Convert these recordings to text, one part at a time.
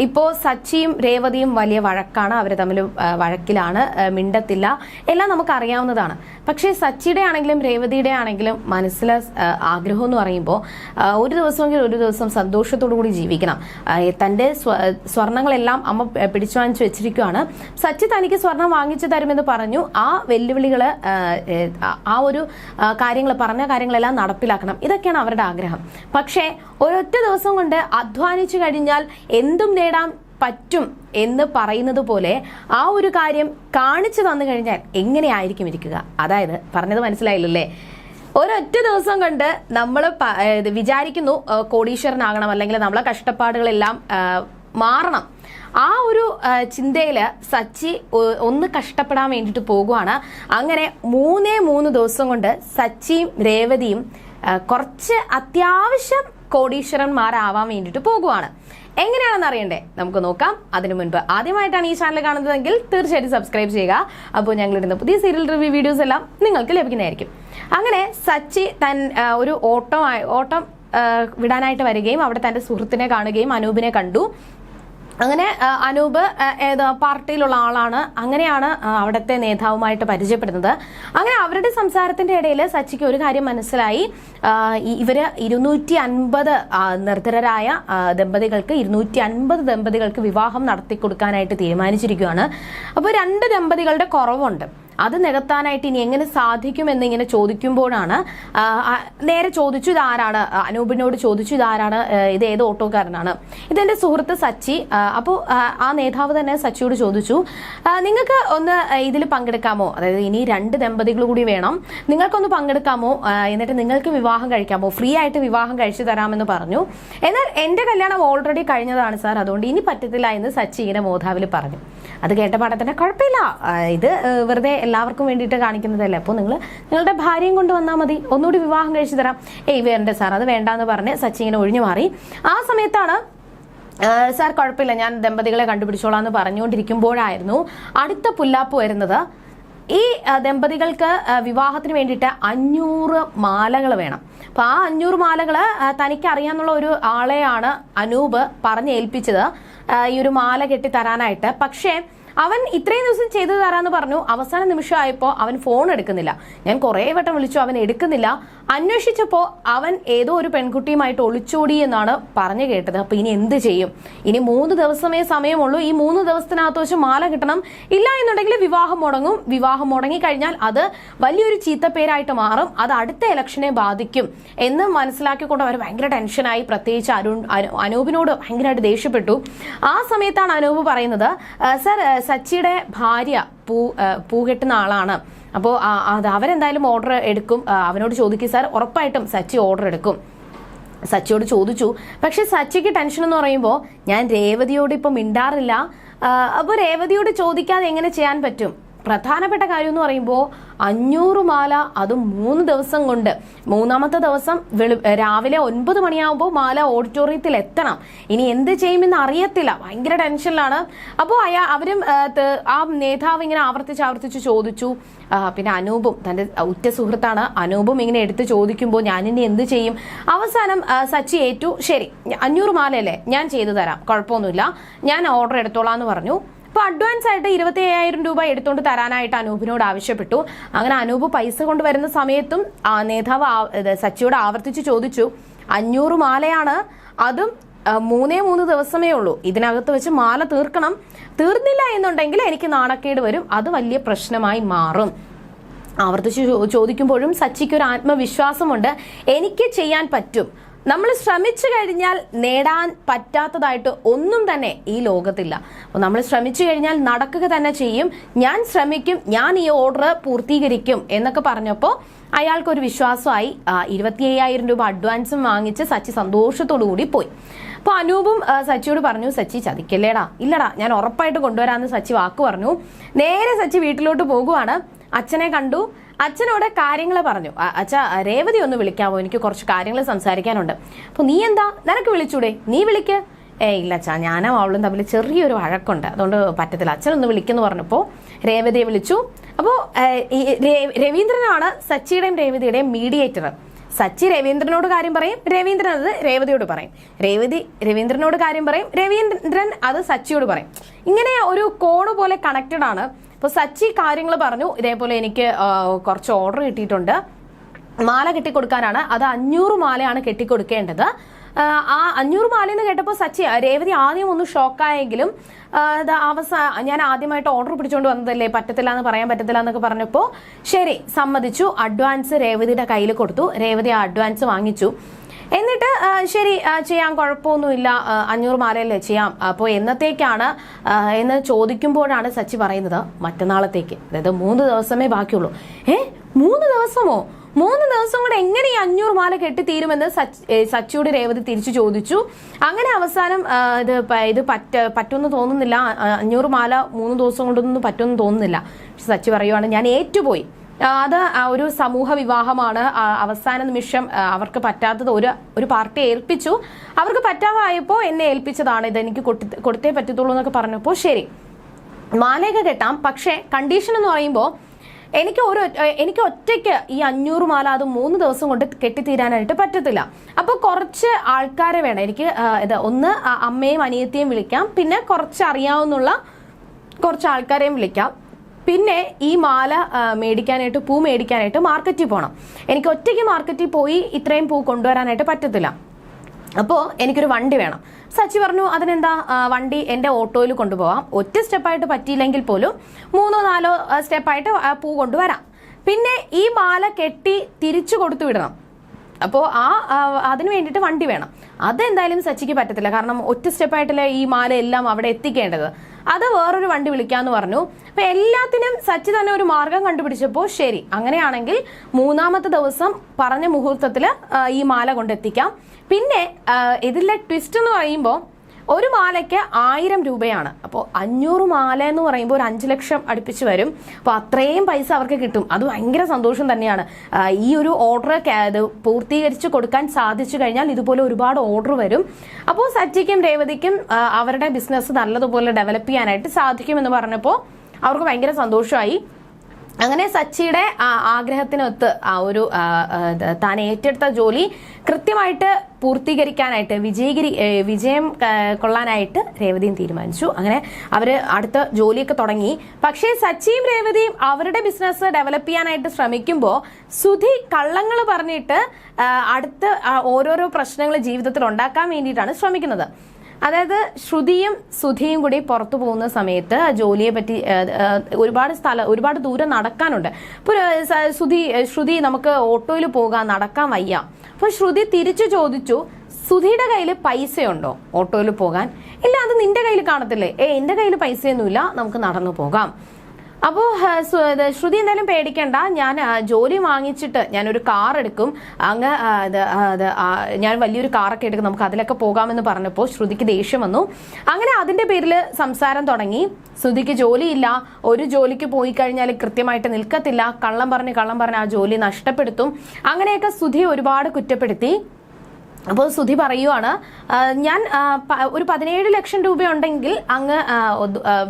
ഇപ്പോൾ സച്ചിയും രേവതിയും വലിയ വഴക്കാണ്. അവർ തമ്മിൽ വഴക്കിലാണ് മിണ്ടത്തില്ല. എല്ലാം നമുക്ക് അറിയാവുന്നതാണ്. പക്ഷേ സച്ചിയുടെ ആണെങ്കിലും രേവതിയുടെ ആണെങ്കിലും മനസ്സിലെ ആഗ്രഹം എന്ന് പറയുമ്പോൾ ഒരു ദിവസമെങ്കിലും ഒരു ദിവസം സന്തോഷത്തോടു കൂടി ജീവിക്കണം. തന്റെ സ്വ- സ്വർണങ്ങളെല്ലാം അമ്മ പിടിച്ചു വാങ്ങിച്ചു വെച്ചിരിക്കുകയാണ് സച്ചി തനിക്ക് സ്വർണം വാങ്ങിച്ചു തരുമെന്ന് പറഞ്ഞു. ആ വെല്ലുവിളികൾ ആ ഒരു കാര്യങ്ങൾ പറഞ്ഞ കാര്യങ്ങളെല്ലാം നടപ്പിലാക്കണം. ഇതൊക്കെയാണ് അവരുടെ ആഗ്രഹം. പക്ഷേ ഒരൊറ്റ ദിവസം കൊണ്ട് അധ്വാനിച്ചു കഴിഞ്ഞാൽ എന്തും നേടാം പറ്റും എന്ന് പറയുന്നത് പോലെ ആ ഒരു കാര്യം കാണിച്ചു തന്നു കഴിഞ്ഞാൽ എങ്ങനെയായിരിക്കും ഇരിക്കുക? അതായത് പറഞ്ഞത് മനസ്സിലായില്ലല്ലേ? ഒരൊറ്റ ദിവസം കൊണ്ട് നമ്മൾ വിചാരിക്കുന്നു കോടീശ്വരനാകണം അല്ലെങ്കിൽ നമ്മളെ കഷ്ടപ്പാടുകളെല്ലാം മാറണം. ആ ഒരു ചിന്തയിൽ സച്ചി ഒന്ന് കഷ്ടപ്പെടാൻ വേണ്ടിയിട്ട് പോകുവാണ്. അങ്ങനെ മൂന്നേ മൂന്ന് ദിവസം കൊണ്ട് സച്ചിയും രേവതിയും കുറച്ച് അത്യാവശ്യം കോടീശ്വരന്മാരാവാൻ വേണ്ടിയിട്ട് പോകുവാണ്. എങ്ങനെയാണെന്ന് അറിയണ്ടേ? നമുക്ക് നോക്കാം. അതിനു മുൻപ് ആദ്യമായിട്ടാണ് ഈ ചാനൽ കാണുന്നതെങ്കിൽ തീർച്ചയായിട്ടും സബ്സ്ക്രൈബ് ചെയ്യുക. അപ്പോൾ ഞങ്ങളിടുന്ന പുതിയ സീരിയൽ റിവ്യൂ വീഡിയോസ് എല്ലാം നിങ്ങൾക്ക് ലഭിക്കുന്നതായിരിക്കും. അങ്ങനെ സച്ചി തൻ ഒരു ഓട്ടം ഓട്ടം വിടാനായിട്ട് വരികയും അവിടെ തന്റെ സുഹൃത്തിനെ കാണുകയും അനൂപിനെ കണ്ടു. അങ്ങനെ അനൂപ് ഏത് പാർട്ടിയിലുള്ള ആളാണ് അങ്ങനെയാണ് അവിടുത്തെ നേതാവുമായിട്ട് പരിചയപ്പെടുന്നത്. അങ്ങനെ അവരുടെ സംസാരത്തിന്റെ ഇടയിൽ സച്ചിക്ക് ഒരു കാര്യം മനസ്സിലായി. ഇവർ ഇരുന്നൂറ്റി അൻപത് നിർദ്ധരരായ ദമ്പതികൾക്ക് ഇരുന്നൂറ്റി അൻപത് ദമ്പതികൾക്ക് വിവാഹം നടത്തി കൊടുക്കാനായിട്ട് തീരുമാനിച്ചിരിക്കുകയാണ്. അപ്പോൾ രണ്ട് ദമ്പതികളുടെ കുറവുണ്ട്. അത് നികത്താനായിട്ട് ഇനി എങ്ങനെ സാധിക്കും എന്നിങ്ങനെ ചോദിക്കുമ്പോഴാണ് നേരെ ചോദിച്ചു ഇതാരാണ് അനൂപിനോട് ചോദിച്ചു ഇതാരാണ് ഇത് ഏത് ഓട്ടോക്കാരനാണ്. ഇതെന്റെ സുഹൃത്ത് സച്ചി അപ്പോൾ ആ നേതാവ് തന്നെ സച്ചിയോട് ചോദിച്ചു നിങ്ങൾക്ക് ഒന്ന് ഇതിൽ പങ്കെടുക്കാമോ? അതായത് ഇനി രണ്ട് ദമ്പതികൾ കൂടി വേണം. നിങ്ങൾക്കൊന്ന് പങ്കെടുക്കാമോ? എന്നിട്ട് നിങ്ങൾക്ക് വിവാഹം കഴിക്കാമോ? ഫ്രീ ആയിട്ട് വിവാഹം കഴിച്ചു തരാമെന്ന് പറഞ്ഞു. എന്നാൽ എന്റെ കല്യാണം ഓൾറെഡി കഴിഞ്ഞതാണ് സാർ. അതുകൊണ്ട് ഇനി പറ്റത്തില്ല എന്ന് സച്ചി ഇങ്ങനെ മോധാവിൽ പറഞ്ഞു. അത് കേട്ട പാടത്തിന്റെ കുഴപ്പമില്ല. ഇത് വെറുതെ എല്ലാവർക്കും വേണ്ടിയിട്ട് കാണിക്കുന്നതല്ലേ? അപ്പോൾ നിങ്ങൾ നിങ്ങളുടെ ഭാര്യയും കൊണ്ട് വന്നാൽ മതി. ഒന്നുകൂടി വിവാഹം കഴിച്ചു തരാം. ഏയ് വേണ്ട സാർ? അത് വേണ്ടാന്ന് പറഞ്ഞ് സച്ചി ഇങ്ങനെ ഒഴിഞ്ഞു മാറി. ആ സമയത്താണ് സാർ കുഴപ്പമില്ല. ഞാൻ ദമ്പതികളെ കണ്ടുപിടിച്ചോളാം എന്ന് പറഞ്ഞുകൊണ്ടിരിക്കുമ്പോഴായിരുന്നു അടുത്ത പുല്ലാപ്പ് വരുന്നത്. ഈ ദമ്പതികൾക്ക് വിവാഹത്തിന് വേണ്ടിയിട്ട് അഞ്ഞൂറ് മാലകൾ വേണം. അപ്പൊ ആ അഞ്ഞൂറ് മാലകൾ തനിക്ക് അറിയാന്നുള്ള ഒരു ആളെയാണ് അനൂപ് പറഞ്ഞ് ഏൽപ്പിച്ചത് ഈ ഒരു മാല കെട്ടി തരാനായിട്ട്. പക്ഷേ അവൻ ഇത്രയും ദിവസം ചെയ്തു തരാന്ന് പറഞ്ഞു. അവസാന നിമിഷം നിമിഷമായപ്പോൾ അവൻ ഫോൺ എടുക്കുന്നില്ല. ഞാൻ കുറേ വട്ടം വിളിച്ചു അവൻ എടുക്കുന്നില്ല. അന്വേഷിച്ചപ്പോൾ അവൻ ഏതോ ഒരു പെൺകുട്ടിയുമായിട്ട് ഒളിച്ചോടി എന്നാണ് പറഞ്ഞു കേട്ടത്. അപ്പോൾ ഇനി എന്ത് ചെയ്യും? ഇനി മൂന്ന് ദിവസമേ സമയമുള്ളൂ. ഈ മൂന്ന് ദിവസത്തിനകത്ത് വെച്ച് മാല കിട്ടണം. ഇല്ല എന്നുണ്ടെങ്കിൽ വിവാഹം മുടങ്ങും. വിവാഹം മുടങ്ങി കഴിഞ്ഞാൽ അത് വലിയൊരു ചീത്തപ്പേരായിട്ട് മാറും. അത് അടുത്ത ഇലക്ഷനെ ബാധിക്കും എന്ന് മനസ്സിലാക്കിക്കൊണ്ട് അവർ ഭയങ്കര ടെൻഷനായി പ്രത്യേകിച്ച് അരുൺ അനു- അനൂപിനോട് ഭയങ്കരമായിട്ട് ദേഷ്യപ്പെട്ടു. ആ സമയത്താണ് അനൂപ് പറയുന്നത് സർ സച്ചിയുടെ ഭാര്യ പൂ പൂ കെട്ടുന്ന ആളാണ്. അപ്പോൾ അത് അവരെന്തായാലും ഓർഡർ എടുക്കും. അവനോട് ചോദിക്കും സാർ ഉറപ്പായിട്ടും സച്ചി ഓർഡർ എടുക്കും. സച്ചിയോട് ചോദിച്ചു. പക്ഷെ സച്ചിക്ക് ടെൻഷൻ എന്ന് പറയുമ്പോൾ ഞാൻ രേവതിയോട് ഇപ്പം മിണ്ടാറില്ല. അപ്പോൾ രേവതിയോട് ചോദിക്കാതെ എങ്ങനെ ചെയ്യാൻ പറ്റും? പ്രധാനപ്പെട്ട കാര്യം എന്ന് പറയുമ്പോൾ അഞ്ഞൂറ് മാല അതും മൂന്ന് ദിവസം കൊണ്ട്. മൂന്നാമത്തെ ദിവസം വെളു രാവിലെ ഒൻപത് മണിയാകുമ്പോൾ മാല ഓഡിറ്റോറിയത്തിൽ എത്തണം. ഇനി എന്ത് ചെയ്യുമെന്ന് അറിയത്തില്ല. ഭയങ്കര ടെൻഷനിലാണ്. അപ്പോൾ അയാ അവരും ആ, നേതാവ് ഇങ്ങനെ ആവർത്തിച്ച് ആവർത്തിച്ച് ചോദിച്ചു. പിന്നെ അനൂപും തന്റെ ഉറ്റ സുഹൃത്താണ്. അനൂപും ഇങ്ങനെ എടുത്ത് ചോദിക്കുമ്പോൾ ഞാനിനി എന്ത് ചെയ്യും? അവസാനം സച്ചി ഏറ്റു ശരി അഞ്ഞൂറ് മാലയല്ലേ? ഞാൻ ചെയ്തു തരാം. കുഴപ്പമൊന്നുമില്ല. ഞാൻ ഓർഡർ എടുത്തോളാം എന്ന് പറഞ്ഞു. അപ്പൊ അഡ്വാൻസ് ആയിട്ട് ഇരുപത്തി അയ്യായിരം രൂപ എടുത്തുകൊണ്ട് തരാനായിട്ട് അനൂപിനോട് ആവശ്യപ്പെട്ടു. അങ്ങനെ അനൂപ് പൈസ കൊണ്ടുവരുന്ന സമയത്തും നേതാവ് സച്ചിയോട് ആവർത്തിച്ച് ചോദിച്ചു അഞ്ഞൂറ് മാലയാണ്. അതും മൂന്നേ മൂന്ന് ദിവസമേ ഉള്ളൂ. ഇതിനകത്ത് വെച്ച് മാല തീർക്കണം. തീർന്നില്ല എന്നുണ്ടെങ്കിൽ എനിക്ക് നാണക്കേട് വരും. അത് വലിയ പ്രശ്നമായി മാറും. ആവർത്തിച്ച് ചോദിക്കുമ്പോഴും സച്ചിക്ക് ഒരു ആത്മവിശ്വാസമുണ്ട്. എനിക്ക് ചെയ്യാൻ പറ്റും. നമ്മൾ ശ്രമിച്ചു കഴിഞ്ഞാൽ നേടാൻ പറ്റാത്തതായിട്ട് ഒന്നും തന്നെ ഈ ലോകത്തില്ല. അപ്പോൾ നമ്മൾ ശ്രമിച്ചു കഴിഞ്ഞാൽ നടക്കുക തന്നെ ചെയ്യും. ഞാൻ ശ്രമിക്കും ഞാൻ ഈ ഓർഡർ പൂർത്തീകരിക്കും എന്നൊക്കെ പറഞ്ഞപ്പോൾ അയാൾക്കൊരു വിശ്വാസമായി. ഇരുപത്തി അയ്യായിരം രൂപ അഡ്വാൻസും വാങ്ങിച്ച് സച്ചി സന്തോഷത്തോടു കൂടി പോയി. അപ്പോൾ അനൂപും സച്ചിയോട് പറഞ്ഞു സച്ചി ചതിക്കല്ലേടാ? ഇല്ലടാ ഞാൻ ഉറപ്പായിട്ട് കൊണ്ടുവരാമെന്ന് സച്ചി വാക്ക് പറഞ്ഞു. നേരെ സച്ചി വീട്ടിലോട്ട് പോകുവാണ്. അച്ഛനെ കണ്ടു. അച്ഛനോട് കാര്യങ്ങൾ പറഞ്ഞു. അച്ഛാ രേവതി ഒന്ന് വിളിക്കാമോ എനിക്ക് കുറച്ച് കാര്യങ്ങൾ സംസാരിക്കാനുണ്ട്. അപ്പൊ നീ എന്താ? നിനക്ക് വിളിച്ചൂടെ? നീ വിളിക്ക്. ഏ ഇല്ല അച്ഛാ. ഞാനും അവളും തമ്മിൽ ചെറിയൊരു വഴക്കുണ്ട്. അതുകൊണ്ട് പറ്റത്തില്ല. അച്ഛനൊന്ന് വിളിക്കുന്നു പറഞ്ഞപ്പോൾ രേവതിയെ വിളിച്ചു. അപ്പോൾ രവീന്ദ്രനാണ് സച്ചിയുടെയും രേവതിയുടെയും മീഡിയേറ്റർ സച്ചി രവീന്ദ്രനോട് കാര്യം പറയും. രവീന്ദ്രൻ അത് രേവതിയോട് പറയും. രേവതി രവീന്ദ്രനോട് കാര്യം പറയും. രവീന്ദ്രൻ അത് സച്ചിയോട് പറയും. ഇങ്ങനെ ഒരു കോണ് പോലെ കണക്റ്റഡ് ആണ് ഇപ്പോൾ സച്ചി കാര്യങ്ങൾ പറഞ്ഞു. ഇതേപോലെ എനിക്ക് കുറച്ച് ഓർഡർ കിട്ടിയിട്ടുണ്ട്. മാല കെട്ടിക്കൊടുക്കാനാണ്. അത് അഞ്ഞൂറ് മാലയാണ് കെട്ടിക്കൊടുക്കേണ്ടത്. ആ, അഞ്ഞൂറ് മാല എന്ന് കേട്ടപ്പോൾ സച്ചി രേവതി ആദ്യം ഒന്ന് ഷോക്കായെങ്കിലും അവസാന ഞാൻ ആദ്യമായിട്ട് ഓർഡർ പിടിച്ചുകൊണ്ട് വന്നതല്ലേ? പറ്റത്തില്ല എന്ന് പറയാൻ പറ്റത്തില്ല എന്നൊക്കെ പറഞ്ഞപ്പോൾ ശരി സമ്മതിച്ചു. അഡ്വാൻസ് രേവതിയുടെ കയ്യിൽ കൊടുത്തു. രേവതി ആ അഡ്വാൻസ് വാങ്ങിച്ചു. എന്നിട്ട് ശരി ചെയ്യാൻ ചെയ്യാം കുഴപ്പമൊന്നുമില്ല അഞ്ഞൂറ് മാലയല്ലേ ചെയ്യാം. അപ്പോൾ എന്നത്തേക്കാണ് എന്ന് ചോദിക്കുമ്പോഴാണ് സച്ചി പറയുന്നത് മറ്റന്നാളത്തേക്ക്. അതായത് മൂന്ന് ദിവസമേ ബാക്കിയുള്ളൂ. ഏ മൂന്ന് ദിവസമോ? മൂന്ന് ദിവസം കൂടെ എങ്ങനെ ഈ അഞ്ഞൂറ് മാല കെട്ടിത്തീരുമെന്ന് സച്ച് സച്ചിയുടെ രേവതി തിരിച്ചു ചോദിച്ചു. അങ്ങനെ അവസാനം ഇത് ഇത് പറ്റ പറ്റുമെന്ന് തോന്നുന്നില്ല. അഞ്ഞൂറ് മാല മൂന്ന് ദിവസം കൊണ്ടൊന്നും പറ്റുമെന്ന് തോന്നുന്നില്ല. സച്ചി പറയുവാണ് ഞാൻ ഏറ്റുപോയി. അത് ഒരു സമൂഹ വിവാഹമാണ് അവസാന നിമിഷം അവർക്ക് പറ്റാത്തത് ഒരു ഒരു പാർട്ടി ഏൽപ്പിച്ചു. അവർക്ക് പറ്റാതായപ്പോൾ എന്നെ ഏൽപ്പിച്ചതാണ്. ഇത് എനിക്ക് കൊടുത്തി- പറ്റത്തുള്ളൂ എന്നൊക്കെ പറഞ്ഞപ്പോൾ ശരി. മാലയൊക്കെ കെട്ടാം. പക്ഷേ കണ്ടീഷൻ എന്ന് പറയുമ്പോൾ എനിക്ക് ഒരു എനിക്ക് ഒറ്റയ്ക്ക് ഈ അഞ്ഞൂറ് മാല അത് മൂന്ന് ദിവസം കൊണ്ട് കെട്ടിത്തീരാനായിട്ട് പറ്റത്തില്ല. അപ്പോൾ കുറച്ച് ആൾക്കാരെ വേണം. എനിക്ക് ഇത് ഒന്ന് അമ്മയും അനിയത്തിയും വിളിക്കാം. പിന്നെ കുറച്ച് അറിയാവുന്നുള്ള കുറച്ച് ആൾക്കാരെയും വിളിക്കാം. പിന്നെ ഈ മാല മേടിക്കാനായിട്ട് പൂ മേടിക്കാനായിട്ട് മാർക്കറ്റിൽ പോകണം എനിക്ക് ഒറ്റയ്ക്ക് മാർക്കറ്റിൽ പോയി ഇത്രയും പൂ കൊണ്ടുവരാനായിട്ട് പറ്റത്തില്ല. അപ്പോൾ എനിക്കൊരു വണ്ടി വേണം. സച്ചി പറഞ്ഞു അതിനെന്താ വണ്ടി എന്റെ ഓട്ടോയിൽ കൊണ്ടുപോകാം ഒറ്റ സ്റ്റെപ്പായിട്ട് പറ്റിയില്ലെങ്കിൽ പോലും മൂന്നോ നാലോ സ്റ്റെപ്പായിട്ട് പൂ കൊണ്ടുവരാം. പിന്നെ ഈ മാല കെട്ടി തിരിച്ചു കൊടുത്തു വിടണം. അപ്പോൾ ആ അതിന് വേണ്ടിയിട്ട് വണ്ടി വേണം. അതെന്തായാലും സച്ചിക്ക് പറ്റത്തില്ല. കാരണം ഒറ്റ സ്റ്റെപ്പായിട്ടല്ലേ ഈ മാല എല്ലാം അവിടെ എത്തിക്കേണ്ടത്. അത് വേറൊരു വണ്ടി വിളിക്കാന്ന് പറഞ്ഞു. അപ്പൊ എല്ലാത്തിനും സച്ചി തന്നെ ഒരു മാർഗം കണ്ടുപിടിച്ചപ്പോൾ ശരി. അങ്ങനെയാണെങ്കിൽ മൂന്നാമത്തെ ദിവസം പറഞ്ഞ മുഹൂർത്തത്തിൽ ഈ മാല കൊണ്ടെത്തിക്കാം. പിന്നെ ഇതിലെ ട്വിസ്റ്റ് എന്ന് പറയുമ്പോൾ ഒരു മാലയ്ക്ക് ആയിരം രൂപയാണ്. അപ്പോൾ അഞ്ഞൂറ് മാല എന്ന് പറയുമ്പോൾ ഒരു അഞ്ച് ലക്ഷം അടുപ്പിച്ച് വരും. അപ്പോൾ അത്രയും പൈസ അവർക്ക് കിട്ടും. അത് ഭയങ്കര സന്തോഷം തന്നെയാണ്. ഈ ഒരു ഓർഡർ പൂർത്തീകരിച്ച് കൊടുക്കാൻ സാധിച്ചു കഴിഞ്ഞാൽ ഇതുപോലെ ഒരുപാട് ഓർഡർ വരും. അപ്പോൾ സച്ചിക്കും രേവതിക്കും അവരുടെ ബിസിനസ് നല്ലതുപോലെ ഡെവലപ്പ് ചെയ്യാനായിട്ട് സാധിക്കുമെന്ന് പറഞ്ഞപ്പോൾ അവർക്ക് ഭയങ്കര സന്തോഷമായി. അങ്ങനെ സച്ചിയുടെ ആഗ്രഹത്തിനൊത്ത് ആ ഒരു താൻ ഏറ്റെടുത്ത ജോലി കൃത്യമായിട്ട് പൂർത്തീകരിക്കാനായിട്ട് വിജയഗിരി വിജയം കൊള്ളാനായിട്ട് രേവതിയും തീരുമാനിച്ചു. അങ്ങനെ അവർ അടുത്ത ജോലിയൊക്കെ തുടങ്ങി. പക്ഷേ സച്ചിയും രേവതിയും അവരുടെ ബിസിനസ് ഡെവലപ്പ് ചെയ്യാനായിട്ട് ശ്രമിക്കുമ്പോൾ സുധി കള്ളങ്ങൾ പറഞ്ഞിട്ട് അടുത്ത ഓരോരോ പ്രശ്നങ്ങൾ ജീവിതത്തിൽ ഉണ്ടാക്കാൻ വേണ്ടിയിട്ടാണ് ശ്രമിക്കുന്നത്. അതായത് ശ്രുതിയും സുധിയും കൂടി പുറത്തു പോകുന്ന സമയത്ത് ജോലിയെ പറ്റി ഒരുപാട് സ്ഥലം ഒരുപാട് ദൂരം നടക്കാനുണ്ട്. ഇപ്പോൾ സുധി ശ്രുതി നമുക്ക് ഓട്ടോയിൽ പോകാൻ നടക്കാൻ വയ്യ. അപ്പോൾ ശ്രുതി തിരിച്ചു ചോദിച്ചു സുധിയുടെ കയ്യിൽ പൈസയുണ്ടോ ഓട്ടോയിൽ പോകാൻ? ഇല്ല അത് നിന്റെ കയ്യിൽ കാണത്തില്ലേ. ഏ എന്റെ കയ്യിൽ പൈസയൊന്നുമില്ല നമുക്ക് നടന്നു പോകാം. അപ്പോൾ ശ്രുതി എന്തായാലും പേടിക്കണ്ട. ഞാൻ ജോലി വാങ്ങിച്ചിട്ട് ഞാനൊരു കാർ എടുക്കും. അങ്ങ് ഞാൻ വലിയൊരു കാറൊക്കെ എടുക്കും. നമുക്ക് അതിലൊക്കെ പോകാമെന്ന് പറഞ്ഞപ്പോൾ ശ്രുതിക്ക് ദേഷ്യം വന്നു. അങ്ങനെ അതിന്റെ പേരിൽ സംസാരം തുടങ്ങി. ശ്രുതിക്ക് ജോലിയില്ല. ഒരു ജോലിക്ക് പോയി കഴിഞ്ഞാൽ കൃത്യമായിട്ട് നിൽക്കത്തില്ല. കള്ളം പറഞ്ഞ് കള്ളം പറഞ്ഞ് ആ ജോലി നഷ്ടപ്പെടുത്തും. അങ്ങനെയൊക്കെ ശ്രുതി ഒരുപാട് കുറ്റപ്പെടുത്തി. അപ്പോൾ സുധി പറയുവാണ് ഞാൻ ഒരു പതിനേഴ് ലക്ഷം രൂപയുണ്ടെങ്കിൽ അങ്ങ്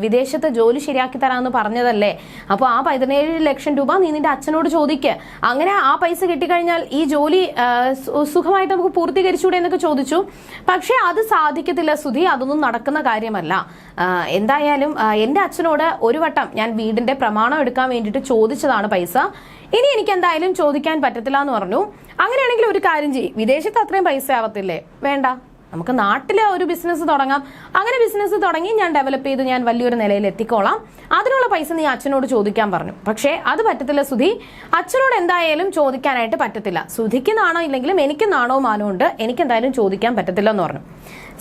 വിദേശത്ത് ജോലി ശരിയാക്കി തരാമെന്ന് പറഞ്ഞതല്ലേ? അപ്പോൾ ആ പതിനേഴ് ലക്ഷം രൂപ നീ നിന്റെ അച്ഛനോട് ചോദിക്ക്. അങ്ങനെ ആ പൈസ കിട്ടിക്കഴിഞ്ഞാൽ ഈ ജോലി സുഖമായിട്ട് നമുക്ക് പൂർത്തീകരിച്ചൂടെ എന്നൊക്കെ ചോദിച്ചു. പക്ഷേ അത് സാധിക്കത്തില്ല സുധി അതൊന്നും നടക്കുന്ന കാര്യമല്ല. എന്തായാലും എന്റെ അച്ഛനോട് ഒരു വട്ടം ഞാൻ വീടിന്റെ പ്രമാണം എടുക്കാൻ വേണ്ടിയിട്ട് ചോദിച്ചതാണ് പൈസ. ഇനി എനിക്ക് എന്തായാലും ചോദിക്കാൻ പറ്റത്തില്ല എന്ന് പറഞ്ഞു. അങ്ങനെയാണെങ്കിൽ ഒരു കാര്യം ചെയ്യും. വിദേശത്ത് അത്രയും പൈസ ആവത്തില്ലേ? വേണ്ട. നമുക്ക് നാട്ടിലെ ഒരു ബിസിനസ് തുടങ്ങാം. അങ്ങനെ ബിസിനസ് തുടങ്ങി ഞാൻ ഡെവലപ്പ് ചെയ്ത് ഞാൻ വലിയൊരു നിലയിൽ എത്തിക്കോളാം. അതിനുള്ള പൈസ നീ അച്ഛനോട് ചോദിക്കാൻ പറഞ്ഞു. പക്ഷേ അത് പറ്റത്തില്ല സുധി. അച്ഛനോട് എന്തായാലും ചോദിക്കാനായിട്ട് പറ്റത്തില്ല. സുധിക്ക് നാണോ ഇല്ലെങ്കിലും എനിക്ക് നാണോ മാനോ ഉണ്ട്. എനിക്ക് എന്തായാലും ചോദിക്കാൻ പറ്റത്തില്ല എന്ന് പറഞ്ഞു.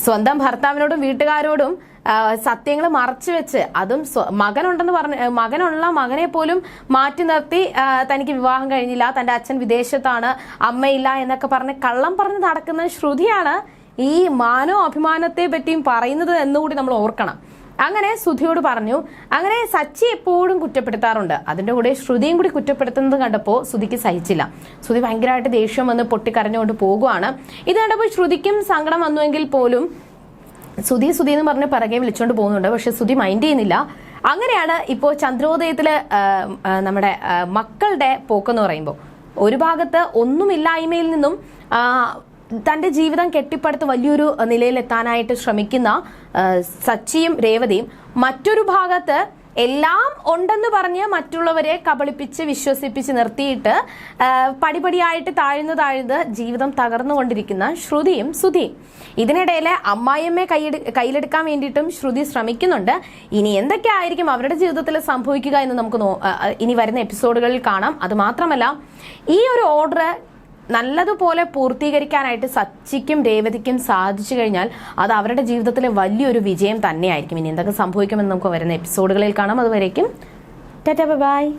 സ്വന്തം ഭർത്താവിനോടും വീട്ടുകാരോടും സത്യങ്ങൾ മറച്ചു വെച്ച് അതും മകനുണ്ടെന്ന് പറഞ്ഞ മകനുള്ള മകനെ പോലും മാറ്റി നിർത്തി തനിക്ക് വിവാഹം കഴിഞ്ഞില്ല. തന്റെ അച്ഛൻ വിദേശത്താണ് അമ്മയില്ല എന്നൊക്കെ പറഞ്ഞ് കള്ളം പറഞ്ഞ് നടക്കുന്ന ശ്രുതിയാണ് ഈ മാനോ അഭിമാനത്തെ പറ്റിയും പറയുന്നത് എന്നുകൂടി നമ്മൾ ഓർക്കണം. അങ്ങനെ സുധിയോട് പറഞ്ഞു അങ്ങനെ സച്ചി എപ്പോഴും കുറ്റപ്പെടുത്താറുണ്ട്. അതിന്റെ കൂടെ ശ്രുതിയും കൂടി കുറ്റപ്പെടുത്തുന്നത് കണ്ടപ്പോൾ സുധിക്ക് സഹിച്ചില്ല. ശ്രുതി ഭയങ്കരമായിട്ട് ദേഷ്യം വന്ന് പൊട്ടിക്കരഞ്ഞുകൊണ്ട് പോകുവാണ്. ഇത് കണ്ടപ്പോൾ ശ്രുതിക്കും സങ്കടം വന്നുവെങ്കിൽ പോലും സുധി സുധി എന്ന് പറഞ്ഞ് പിറകെ വിളിച്ചോണ്ട് പോകുന്നുണ്ട്. പക്ഷെ സുധി മൈൻഡ് ചെയ്യുന്നില്ല. അങ്ങനെയാണ് ഇപ്പോൾ ചന്ദ്രോദയത്തിൽ നമ്മുടെ മക്കളുടെ പോക്കെന്ന് പറയുമ്പോൾ ഒരു ഭാഗത്ത് ഒന്നുമില്ലായ്മയിൽ നിന്നും തന്റെ ജീവിതം കെട്ടിപ്പടുത്ത് വലിയൊരു നിലയിലെത്താനായിട്ട് ശ്രമിക്കുന്ന സച്ചിയും രേവതിയും മറ്റൊരു ഭാഗത്ത് എല്ലാം ഉണ്ടെന്ന് പറഞ്ഞ് മറ്റുള്ളവരെ കബളിപ്പിച്ച് വിശ്വസിപ്പിച്ച് നിർത്തിയിട്ട് പടിപടിയായിട്ട് താഴ്ന്നു താഴ്ന്ന് ജീവിതം തകർന്നുകൊണ്ടിരിക്കുന്ന ശ്രുതിയും സുധിയും ഇതിനിടയിലെ അമ്മായിയമ്മയെ കൈയെടു കയ്യിലെടുക്കാൻ വേണ്ടിയിട്ടും ശ്രുതി ശ്രമിക്കുന്നുണ്ട്. ഇനി എന്തൊക്കെ ആയിരിക്കും അവരുടെ ജീവിതത്തിൽ സംഭവിക്കുക എന്ന് നമുക്ക് ഇനി വരുന്ന എപ്പിസോഡുകളിൽ കാണാം. അതുമാത്രമല്ല ഈ ഒരു ഓർഡർ നല്ലതുപോലെ പൂർത്തീകരിക്കാനായിട്ട് സച്ചിക്കും രേവതിക്കും സാധിച്ചു കഴിഞ്ഞാൽ അത് അവരുടെ ജീവിതത്തിലെ വലിയൊരു വിജയം തന്നെയായിരിക്കും. ഇനി എന്തൊക്കെ സംഭവിക്കുമെന്ന് നമുക്ക് വരുന്ന എപ്പിസോഡുകളിൽ കാണാം. അതുവരേക്കും ടാറ്റാ ബൈ.